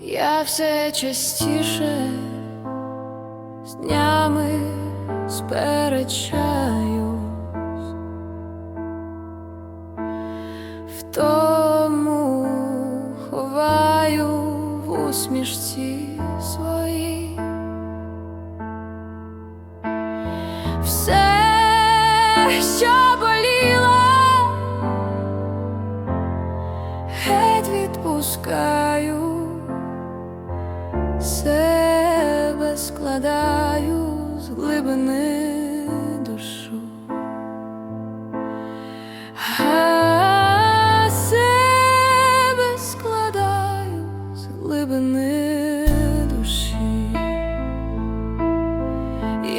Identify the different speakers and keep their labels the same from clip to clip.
Speaker 1: я все частіше з днями сперечаюсь в тому ховаю в усмішці своїй все, що боліло, геть відпускаю. складаю з глибини душу. Складаю з глибини душі.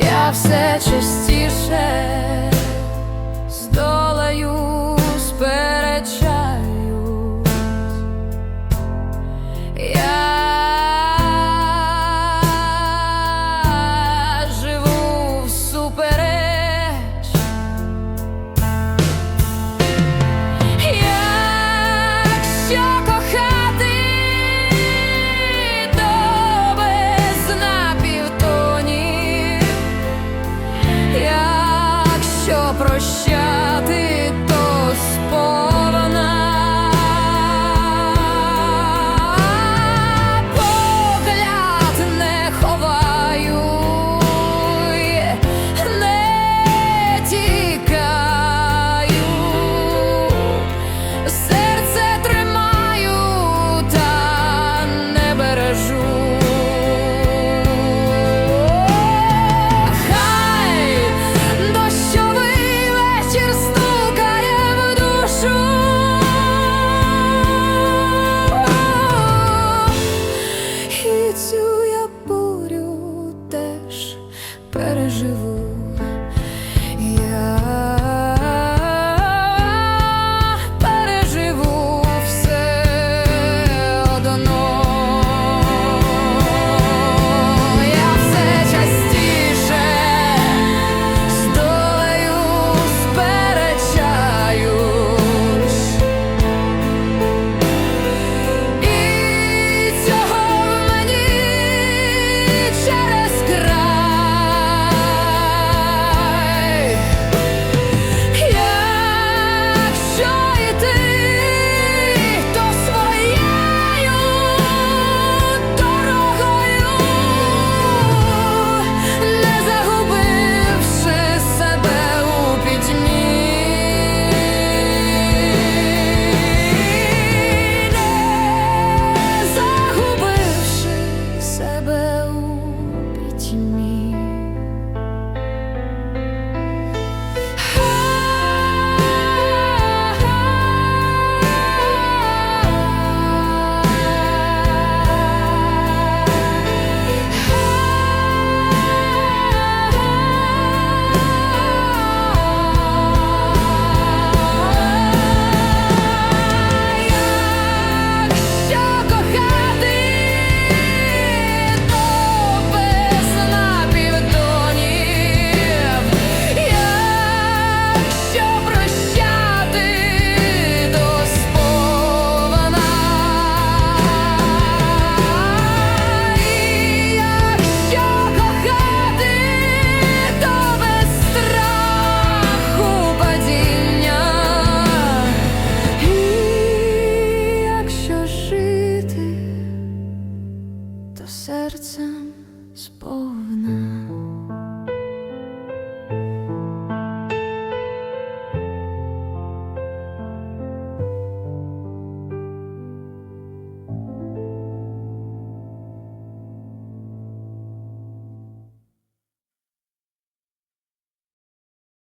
Speaker 1: Я все чисто.